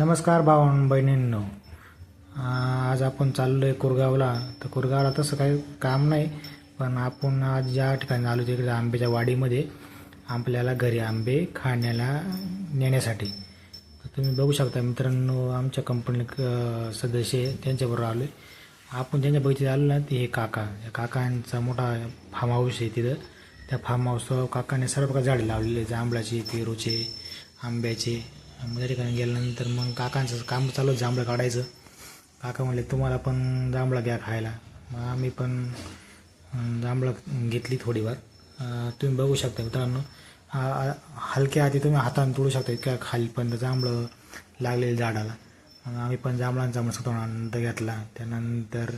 नमस्कार भावां बहिणींनो. आज आपण चाललो आहे कुरगावला. तर कुरगावला तसं काही काम नाही पण आपण आज ज्या ठिकाणी आलो तिकडे आंब्याच्या वाडीमध्ये आपल्याला घरी आंबे खाण्याला नेण्यासाठी. तर तुम्ही बघू शकता मित्रांनो आमच्या कंपनी सदस्य त्यांच्याबरोबर आलो आहे आपण ज्यांच्या बघितले आलो ना ते हे काका. या काकांचा मोठा फार्म हाऊस आहे तिथं. त्या फार्म हाऊसवर काकाने सर्व प्रकार झाडे लावलेले आहेत. जांभळाचे पेरूचे आंब्याचे. मग त्या ठिकाणी गेल्यानंतर मग काकांचं काम चालू जांभळं काढायचं. काका म्हणले तुम्हाला पण जांभळं घ्या खायला. मग आम्ही पण जांभळं घेतली थोडीफार. तुम्ही बघू शकता मित्रांनो हलक्या आधी तुम्ही हाताने तोडू शकता इतक्या खालीपर्यंत जांभळं लागलेलं झाडाला. मग आम्ही पण जांभळांचा मस्त थोडा आनंद घेतला. त्यानंतर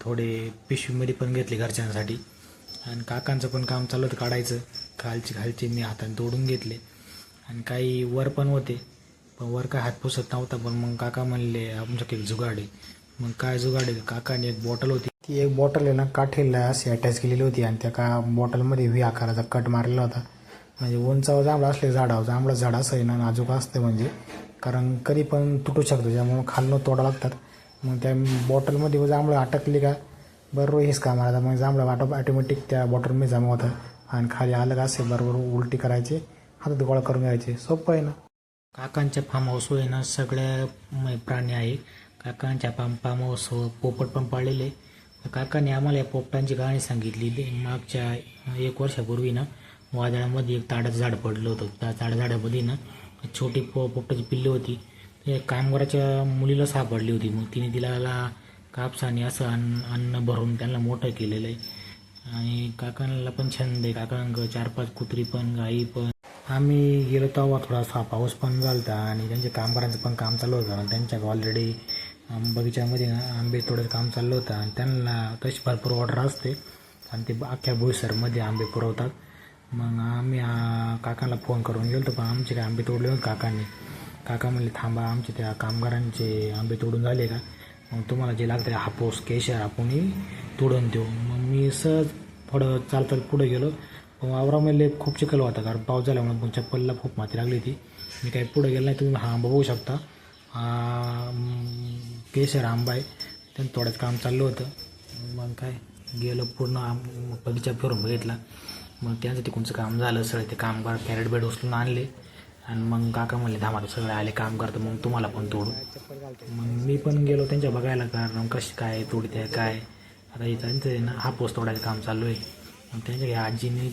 थोडे पिशवीमध्ये पण घेतले घरच्यांसाठी. आणि काकांचं पण काम चालू होतं काढायचं. खालची खालची मी हाताने तोडून घेतले. आणि काही वर पण होते. पण वर काय हात पुसत नव्हता. पण मग काका म्हणले आमच्याकडे एक जुगाड आहे. मग काय जुगाड आहे? काकाने एक बॉटल होती. ती एक बॉटल आहे ना काठीला अशी अटॅच केलेली होती आणि त्या का बॉटलमध्ये व्ही आकाराचा कट मारलेला होता. म्हणजे उंचावर जांभळा असले झाडावर जांभळं झाड असं आहे ना नाजूक असतं म्हणजे. कारण कधी पण तुटू शकतो ज्यामुळं खालनं तोडा लागतात. मग त्या बॉटलमध्ये जांभळं अटकली का बरोबर हेच काम आलं मग जांभळं वाटप ऑटोमॅटिक त्या बॉटलमध्ये जमा होतं. आणि खाली अलग असे बरोबर उलटी करायचे. हातात गोळा करून घ्यायचे. सोपं आहे ना? काकांच्या फार्म हाऊस आहे ना सगळ्या प्राणी आहे. काकांच्या फार्म फार्म हाऊस पोपट पण पाळलेले तर काकाने आम्हाला या पोपटांची कहाणी सांगितलेली मागच्या एक वर्षापूर्वी ना वादळामध्ये एक ताडाचं झाड पडलं होतं. त्या ताडा झाडामध्ये ना छोटी पो पोपटाची पिल्ली होती. ते कामगाराच्या मुलीला सापडली होती. मग तिने तिला कापसाने असं अन्न अन्न भरून त्यांना मोठं केलेलं आहे. आणि काकांना पण छंद आहे. काकांक चार पाच कुत्री पण गाई पण. आम्ही गेलो तेव्हा थोडासा पाऊस पण झाला होता आणि त्यांच्या कामगारांचं पण काम चालू होतं. आणि त्यांच्या ऑलरेडी बगीच्यामध्ये आंबे तोडायचं काम चाललं होतं. आणि त्यांना तशी भरपूर ऑर्डर असते. आणि ते अख्ख्या भुईसरमध्ये आंबे पुरवतात. मग आम्ही काकांना फोन करून गेलो पण आमचे काय आंबे तोडले होते काकांनी. काका म्हणले थांबा आमचे त्या कामगारांचे आंबे तोडून झाले का? मग तुम्हाला जे लागतं हापूस केशर आपणही तोडून देऊ. मग मी सहज थोडं चालत पुढे गेलो. वावरामध्ये खूप चिखल होता कारण पाऊस झाल्यामुळे पण चप्पलला खूप माती लागली होती. मी काही पुढे गेलो नाही तुम्ही हा आंबा बघू शकता. हा केशर आंबा आहे. त्यानं तोडायचं काम चाललं होतं. मग काय गेलो पूर्ण आम- बगीचा फिरून बघितला. मग त्यांचं तिकडचं काम झालं सगळं ते कामगार कॅरेट बेड उचलून आणले. आणि मग काका म्हणले धामा सगळे आले काम करतं मग तुम्हाला पण तोडू. मग मी पण गेलो त्यांच्या बघायला कारण कशी काय तोडते काय? आता इथं त्यांचं आहे ना हापूस तोडायचं काम चालू आहे. मग त्यांच्या आजीने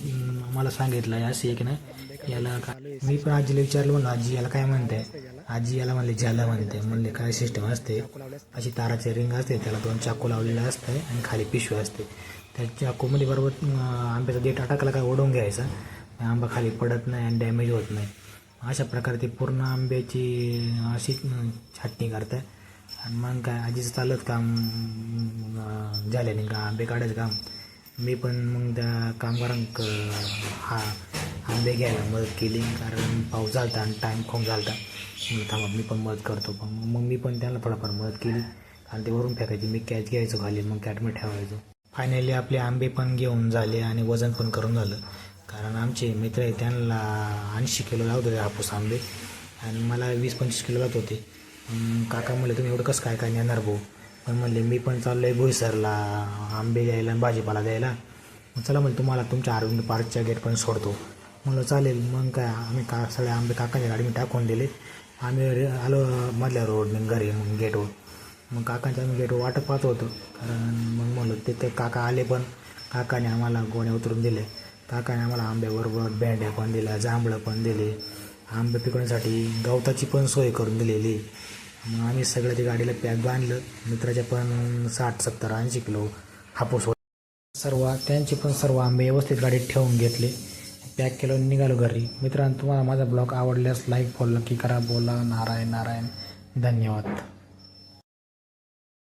मला सांगितलं असे आहे की नाही याला का मी पण आजीला विचारलं म्हणलं आजी याला काय म्हणते? आजी याला म्हणले ज्याला म्हणते. म्हणले काय सिस्टम असते? अशी ताराचे रिंग असते त्याला दोन चाकू लावलेलं असतं आणि खाली पिशवी असते. त्या चाकूमध्ये बरोबर आंब्याचा देठ अटकला काय ओढून घ्यायचा. आंबा खाली पडत नाही आणि डॅमेज होत नाही. अशा प्रकारे ते पूर्ण आंब्याची अशी छाटणी करतात आणि मग काय आजीचं चालत काम झाल्याने का आंबे काढायचं काम मी पण मग त्या कामगारांक हा आंबे घ्यायला मदत केली. कारण पाऊस झालता आणि टाईम खूप झालता. म्हणलं थांबा मी पण मदत करतो. पण मग मी पण त्यांना थोडाफार मदत केली. आणि ते वरून फेकायची. मी कॅच घ्यायचो खाली मग कॅटमध्ये ठेवायचो. फायनली आपले आंबे पण घेऊन झाले आणि वजन पण करून झालं. कारण आमचे मित्र आहे त्यांना ऐंशी किलो लावत होते हापूस आंबे. आणि मला वीस पंचवीस किलो लावत होते. काका म्हणले तुम्ही एवढं कसं काय काय नेणार भाऊ? पण म्हणले मी पण चाललो आहे भुईसरला आंबे द्यायला आणि भाजीपाला द्यायला. मग चला म्हणलं तुम्हाला तुमच्या अरविंद पार्कच्या गेट पण सोडतो. म्हणलं चालेल. मग काय आम्ही का सगळे आंबे काकांच्या गाडी मी टाकून दिले. आम्ही रे- आलो मधल्या रोडने घरी मग गेटवर मग काकांच्या आम्ही गेटवर वाटत पाहत होतो. कारण मग म्हणलं तिथे काका आले पण काकाने आम्हाला गोण्या उतरून दिले. काकाने आम्हाला आंब्याबरोबर भेंड्या पण दिल्या जांभळं पण दिले. आंबे पिकवण्यासाठी गवताची पण सोय करून दिलेली. मग आम्ही सगळं ते गाडीला पॅक बांधलं. मित्राच्या पण साठ सत्तर ऐंशी किलो हापूस होते. सर्व त्यांचे पण सर्व आंबे व्यवस्थित गाडीत ठेवून घेतले. पॅक केलं निघालो घरी. मित्रांनो तुम्हाला माझा ब्लॉग आवडल्यास लाईक फॉलो नक्की करा. बोला नारायण नारायण. धन्यवाद.